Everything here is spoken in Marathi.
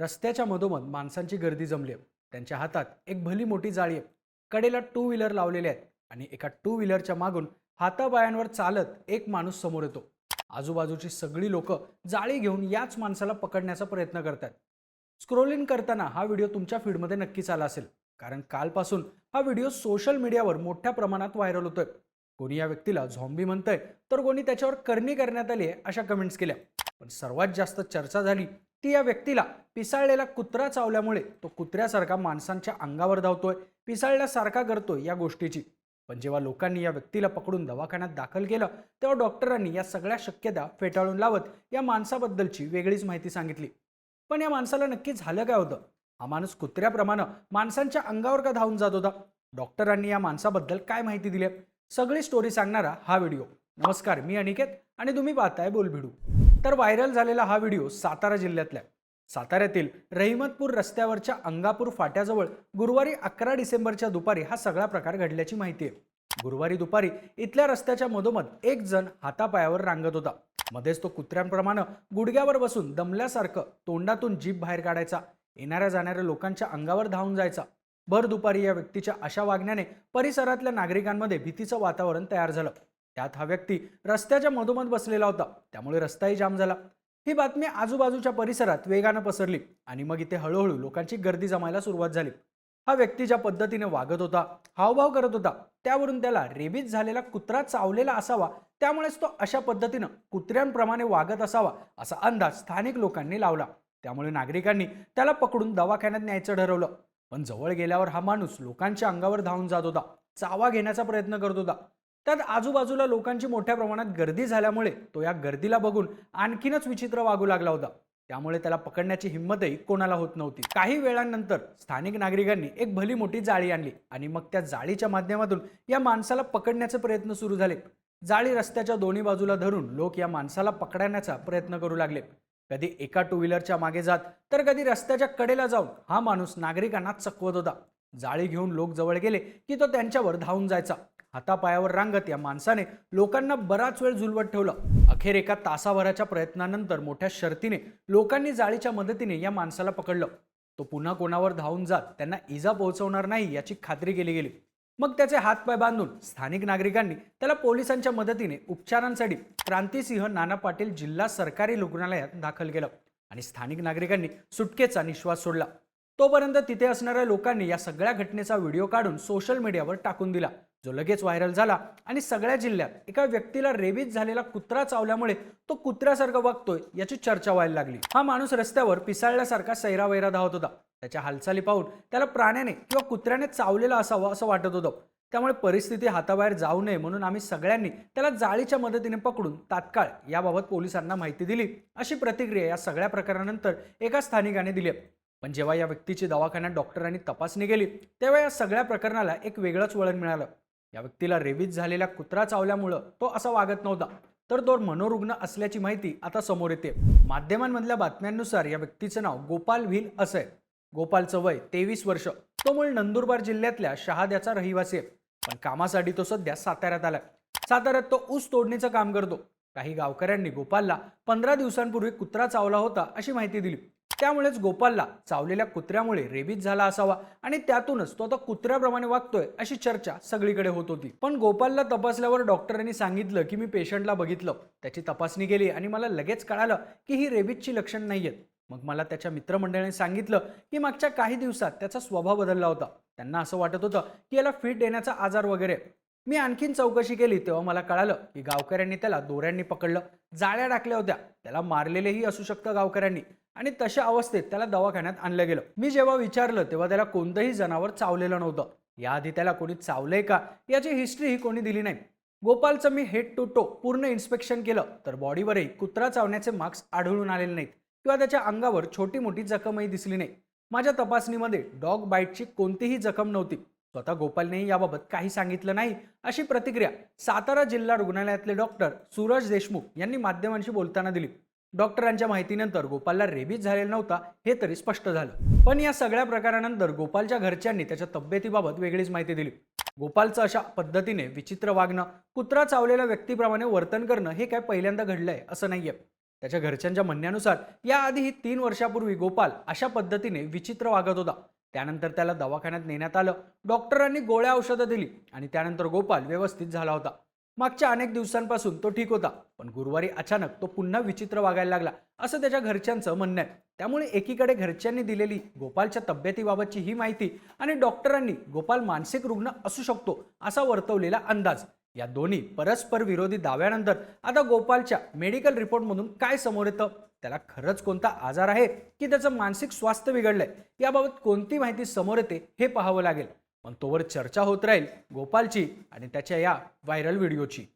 रस्त्याच्या मधोमध माणसांची गर्दी जमली आहे. त्यांच्या हातात एक भली मोठी जाळी आहे. कडेला टू व्हीलर लावलेले आहेत आणि एका टू व्हीलरच्या मागून हातापायांवर चालत एक माणूस समोर येतो. आजूबाजूची सगळी लोक जाळी घेऊन याच माणसाला पकडण्याचा प्रयत्न करतात. स्क्रोलिंग करताना हा व्हिडिओ तुमच्या फीडमध्ये नक्कीच आला असेल कारण कालपासून हा व्हिडिओ सोशल मीडियावर मोठ्या प्रमाणात व्हायरल होतोय. कोणी या व्यक्तीला झॉम्बी म्हणतंय तर कोणी त्याच्यावर करणी करण्यात आली आहे अशा कमेंट्स केल्या. पण सर्वात जास्त चर्चा झाली ती या व्यक्तीला पिसाळलेला कुत्रा चावल्यामुळे तो कुत्र्यासारखा माणसांच्या अंगावर धावतोय पिसाळल्यासारखा करतोय या गोष्टीची. पण जेव्हा लोकांनी या व्यक्तीला पकडून दवाखान्यात दाखल केलं तेव्हा डॉक्टरांनी या सगळ्या शक्यता फेटाळून लावत या माणसाबद्दलची वेगळीच माहिती सांगितली. पण या माणसाला नक्की झालं काय होतं? हा माणूस कुत्र्याप्रमाणे माणसांच्या अंगावर का धावून जात होता? डॉक्टरांनी या माणसाबद्दल काय माहिती दिली? सगळी स्टोरी सांगणारा हा व्हिडिओ. नमस्कार मी अनिकेत आणि तुम्ही पाहताय बोलभिडू. तर व्हायरल झालेला हा व्हिडिओ सातारा जिल्ह्यातल्या साताऱ्यातील रहिमतपूर रस्त्यावरच्या अंगापूर फाट्याजवळ गुरुवारी अकरा डिसेंबरच्या दुपारी हा सगळा प्रकार घडल्याची माहिती आहे. गुरुवारी दुपारी इथल्या रस्त्याच्या मधोमध एक जण हातापायावर रांगत होता. मध्येच तो कुत्र्यांप्रमाणे गुडघ्यावर बसून दमल्यासारखं तोंडातून जीभ बाहेर काढायचा येणाऱ्या जाणाऱ्या लोकांच्या अंगावर धावून जायचा. भर दुपारी या व्यक्तीच्या अशा वागण्याने परिसरातल्या नागरिकांमध्ये भीतीचं वातावरण तयार झालं. त्यात हा व्यक्ती रस्त्याच्या मधोमध बसलेला होता. त्यामुळे रस्ताही जाम झाला. ही बातमी आजूबाजूच्या परिसरात वेगानं पसरली आणि मग इथे हळूहळू लोकांची गर्दी जमायला सुरुवात झाली. हा व्यक्ती ज्या पद्धतीने वागत होता हावभाव करत होता त्यावरून त्याला रेबीज झालेला कुत्रा चावलेला असावा त्यामुळेच तो अशा पद्धतीनं कुत्र्यांप्रमाणे वागत असावा असा अंदाज स्थानिक लोकांनी लावला. त्यामुळे नागरिकांनी त्याला पकडून दवाखान्यात न्यायचं ठरवलं. पण जवळ गेल्यावर हा माणूस लोकांच्या अंगावर धावून जात होता. चावा घेण्याचा प्रयत्न करत होता. त्यात आजूबाजूला लोकांची मोठ्या प्रमाणात गर्दी झाल्यामुळे तो या गर्दीला बघून आणखीनच विचित्र वागू लागला होता. त्यामुळे त्याला पकडण्याची हिंमतही कोणाला होत नव्हती. काही वेळानंतर स्थानिक नागरिकांनी एक भली मोठी जाळी आणली आणि मग त्या जाळीच्या माध्यमातून या माणसाला पकडण्याचे प्रयत्न सुरू झाले. जाळी रस्त्याच्या दोन्ही बाजूला धरून लोक या माणसाला पकडण्याचा प्रयत्न करू लागले. कधी एका टू व्हीलरच्या मागे जात तर कधी रस्त्याच्या कडेला जाऊन हा माणूस नागरिकांना चकवत होता. जाळी घेऊन लोक जवळ गेले की तो त्यांच्यावर धावून जायचा. हातापायावर रांगत या माणसाने लोकांना बराच वेळ झुलवत ठेवलं. अखेर एका तासाभराच्या प्रयत्नानंतर मोठ्या शर्तीने लोकांनी जाळीच्या मदतीने या माणसाला पकडलं. तो पुन्हा कोणावर धावून जात त्यांना इजा पोहोचवणार नाही याची खात्री केली गेली. मग त्याचे हातपाय बांधून स्थानिक नागरिकांनी त्याला पोलिसांच्या मदतीने उपचारांसाठी क्रांतिसिंह नाना पाटील जिल्हा सरकारी रुग्णालयात दाखल केलं आणि स्थानिक नागरिकांनी सुटकेचा निश्वास सोडला. तोपर्यंत तिथे असणाऱ्या लोकांनी या सगळ्या घटनेचा व्हिडिओ काढून सोशल मीडियावर टाकून दिला. जो लगेच व्हायरल झाला आणि सगळ्या जिल्ह्यात एका व्यक्तीला रेबीज झालेला कुत्रा चावल्यामुळे तो कुत्र्यासारखा वागतोय याची चर्चा व्हायला लागली. हा माणूस रस्त्यावर पिसाळल्यासारखा सैरावैरा धावत होता. त्याच्या हालचाली पाहून त्याला प्राण्याने किंवा कुत्र्याने चावलेला असावं असं वाटत होतं. त्यामुळे परिस्थिती हाताबाहेर जाऊ नये म्हणून आम्ही सगळ्यांनी त्याला जाळीच्या मदतीने पकडून तात्काळ याबाबत पोलिसांना माहिती दिली. अशी प्रतिक्रिया या सगळ्या प्रकारानंतर एका स्थानिकाने दिली. आहे. पण जेव्हा या व्यक्तीची दवाखान्यात डॉक्टरांनी तपासणी केली तेव्हा या सगळ्या प्रकरणाला एक वेगळंच वळण मिळालं. या व्यक्तीला रेबीज झालेल्या कुत्रा चावल्यामुळं तो असा वागत नव्हता. तर तो मनोरुग्ण असल्याची माहिती आता समोर येते. माध्यमांमधल्या बातम्यांनुसार या व्यक्तीचं नाव गोपाल व्हील असं आहे गोपालचं वय तेवीस वर्ष. तो मूळ नंदुरबार जिल्ह्यातल्या शहाद्याचा रहिवासी आहे. पण कामासाठी तो सध्या साताऱ्यात आलाय. साताऱ्यात तो ऊस तोडणीचं काम करतो. काही गावकऱ्यांनी गोपालला पंधरा दिवसांपूर्वी कुत्रा चावला होता अशी माहिती दिली. त्यामुळेच गोपालला चावलेल्या कुत्र्यामुळे रेबीज झाला असावा आणि त्यातूनच तो आता कुत्र्याप्रमाणे वागतोय अशी चर्चा सगळीकडे होत होती. पण गोपालला तपासल्यावर डॉक्टरांनी सांगितलं की मी पेशंटला बघितलं. त्याची तपासणी केली आणि मला लगेच कळालं की ही रेबीजची लक्षण नाही आहेत मग मला त्याच्या मित्रमंडळाने सांगितलं की मागच्या काही दिवसात त्याचा स्वभाव बदलला होता. त्यांना असं वाटत होतं की याला फिट येण्याचा आजार वगैरे. मी आणखीन चौकशी केली तेव्हा मला कळालं की गावकऱ्यांनी त्याला दोऱ्यांनी पकडलं. जाळ्या टाकल्या होत्या. त्याला मारलेलेही असू शकतं गावकऱ्यांनी. आणि तशा अवस्थेत त्याला दवाखान्यात आणलं गेलं. मी जेव्हा विचारलं तेव्हा त्याला कोणतंही जनावर चावलेलं नव्हतं. याआधी त्याला कोणी चावलंय का? याची हिस्ट्रीही कोणी दिली नाही. गोपालचं मी हेड टू टो पूर्ण इन्स्पेक्शन केलं तर बॉडीवरही कुत्रा चावण्याचे मार्क्स आढळून आलेले नाहीत किंवा त्याच्या अंगावर छोटी मोठी जखमही दिसली नाही. माझ्या तपासणीमध्ये डॉग बाईटची कोणतीही जखम नव्हती. स्वतः गोपालनेही याबाबत काही सांगितलं नाही अशी प्रतिक्रिया सातारा जिल्हा रुग्णालयातले डॉक्टर सूरज देशमुख यांनी माध्यमांशी बोलताना दिली. डॉक्टरांच्या माहितीनंतर गोपालला रेबीज झालेला नव्हता हे तरी स्पष्ट झालं. पण या सगळ्या प्रकारानंतर गोपालच्या घरच्यांनी त्याच्या तब्येतीबाबत वेगळीच माहिती दिली. गोपालचं अशा पद्धतीने विचित्र वागणं कुत्रा चावलेल्या व्यक्तीप्रमाणे वर्तन करणं हे काय पहिल्यांदा घडलंय असं नाहीये. त्याच्या घरच्यांच्या म्हणण्यानुसार याआधीही तीन वर्षापूर्वी गोपाल अशा पद्धतीने विचित्र वागत होता. त्यानंतर त्याला दवाखान्यात नेण्यात आलं. डॉक्टरांनी गोळ्या औषधं दिली आणि त्यानंतर गोपाल व्यवस्थित झाला होता. मागच्या अनेक दिवसांपासून तो ठीक होता पण गुरुवारी अचानक तो पुन्हा विचित्र वागायला लागला असं त्याच्या घरच्यांचं म्हणणं आहे. त्यामुळे एकीकडे घरच्यांनी दिलेली गोपालच्या तब्येतीबाबतची ही माहिती आणि डॉक्टरांनी गोपाल मानसिक रुग्ण असू शकतो असा वर्तवलेला अंदाज. या दोन्ही परस्पर विरोधी दाव्यानंतर आता गोपालच्या मेडिकल रिपोर्टमधून काय समोर येतं? त्याला खरंच कोणता आजार आहे की त्याचं मानसिक स्वास्थ्य बिघडलंय? याबाबत कोणती माहिती समोर येते हे पाहावं लागेल. पण तोवर चर्चा होत राहील गोपालची आणि त्याच्या या व्हायरल व्हिडिओची.